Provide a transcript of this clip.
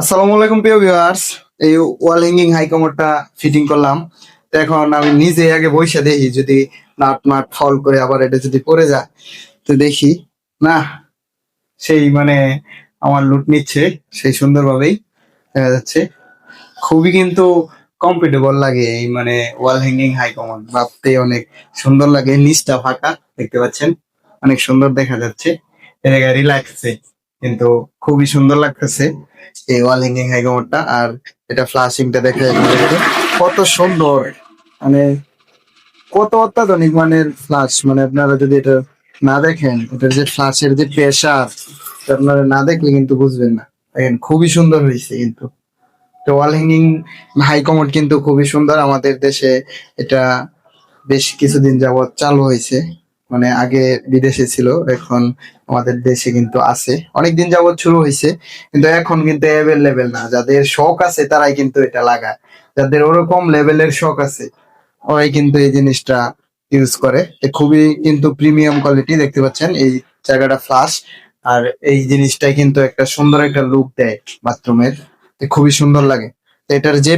আসসালামু আলাইকুম প্রিয় ভিউয়ার্স এই ওয়াল হ্যাঙ্গিং হাই কমোডটা ফিটিং করলাম এখন আমি নিজে আগে বসে দেখি, যদি নাট নাট ফল করে আবার এটা যদি পড়ে যায়, তো দেখি। না, সেই মানে আমার লুট নিচ্ছে, সেই সুন্দরভাবেই দেখা যাচ্ছে। খুবই কিন্তু কমফোর্টেবল লাগে এই মানে ওয়াল হ্যাঙ্গিং হাই কমোড ভাবতে অনেক সুন্দর লাগে, নিচটা ফাঁকা, দেখতে পাচ্ছেন? অনেক সুন্দর দেখা যাচ্ছে। এ জায়গায় রিল্যাক্সে কিন্তু খুবই সুন্দর লাগতেছে। এই ওয়াল হ্যাঙ্গিং কমোডটা আর এটা ফ্লাশিংটা দেখে কত সুন্দর। মানে কত অত্যাধুনিক মানের ফ্লাশ মানে আপনারা যদি এটা না দেখেন, এটার যে ফ্লাশের যে প্রেশার আপনারা না দেখলে কিন্তু বুঝবেন না। দেখেন, খুবই সুন্দর হয়েছে কিন্তু। ওয়াল হ্যাঙ্গিং হাই কমোড কিন্তু খুবই সুন্দর। আমাদের দেশে এটা বেশ কিছুদিন যাবৎ চালু হয়েছে। মানে আগে বিদেশে ছিল, এখন আমাদের দেশে কিন্তু আছে। অনেক দিন যাবত শুরু হয়েছে কিন্তু এখন কিন্তু অ্যাভেলেবেল না। যাদের শখ আছে তারাই কিন্তু এটা লাগায়। যাদের ওরকম লেভেলের শখ আছে, ওরাই কিন্তু এই জিনিসটা ইউজ করে। খুবই কিন্তু প্রিমিয়াম কোয়ালিটি দেখতে পাচ্ছেন, এই জায়গাটা ফ্লাশ আর এই জিনিসটাই কিন্তু একটা সুন্দর একটা লুক দেয় বাথরুমের খুবই সুন্দর লাগে। এটার যে